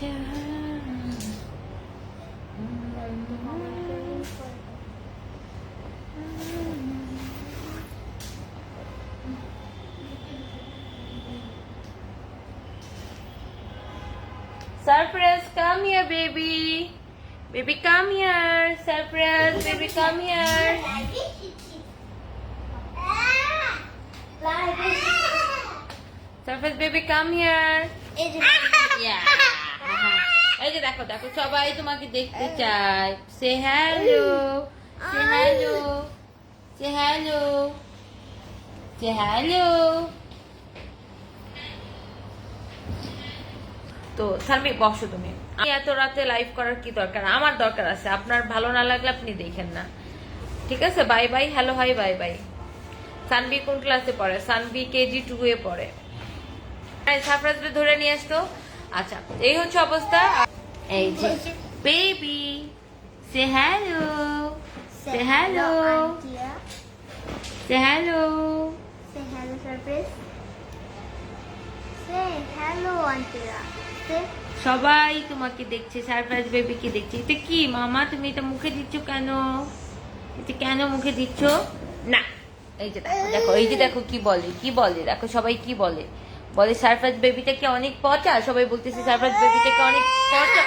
Surprise, come here, baby. Baby, come here. Surprise, baby, come here. Surprise, baby, come here. Yeah. এই যে দেখো দেখো, সবাই তোমাকে দেখতে চায়। Say hello say hello say hello say hello তো বসো তুমি। এত রাতে লাইভ করার কি দরকার? আমার দরকার আছে। আপনার ভালো না লাগলে আপনি দেখেন না। ঠিক আছে? Bye bye hello hi bye bye সানবি কোন ক্লাসে পড়ে? সানবি কেজি টু এ পড়ে। সারপ্রাইজটা ধরে নিয়ে আসতো। আচ্ছা এই হচ্ছে অবস্থা। এই যে baby say hello say hello say hello. সবাই তোমাকে দেখছে সারপ্রাইজ বেবিকে দেখছে। এটা কি মামা তুমি এটা মুখে দিচ্ছ কেন? এটা কেন মুখে দিচ্ছ? না এই যে দেখো দেখো এই যে দেখো কি বলে কি বলে দেখো সবাই কি বলে। বলে সারপ্রাইজ বেবিটাকে অনেক পচা? সবাই বলতেছে সারপ্রাইজ বেবিটাকে অনেক পচা।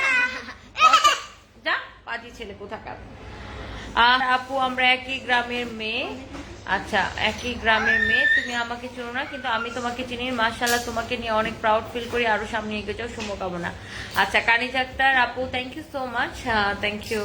যা পাজি ছেলে কোথাকার। আর আপু আমরা একই গ্রামের মেয়ে। আচ্ছা একই গ্রামের মেয়ে তুমি আমাকে চিনো না কিন্তু আমি তোমাকে চিনি। মাশাল্লাহ তোমাকে নিয়ে অনেক প্রাউড ফিল করি আরও সামনে এগিয়ে যাও শুভকামনা আচ্ছা কানিজ আক্তার আপু thank you so much thank you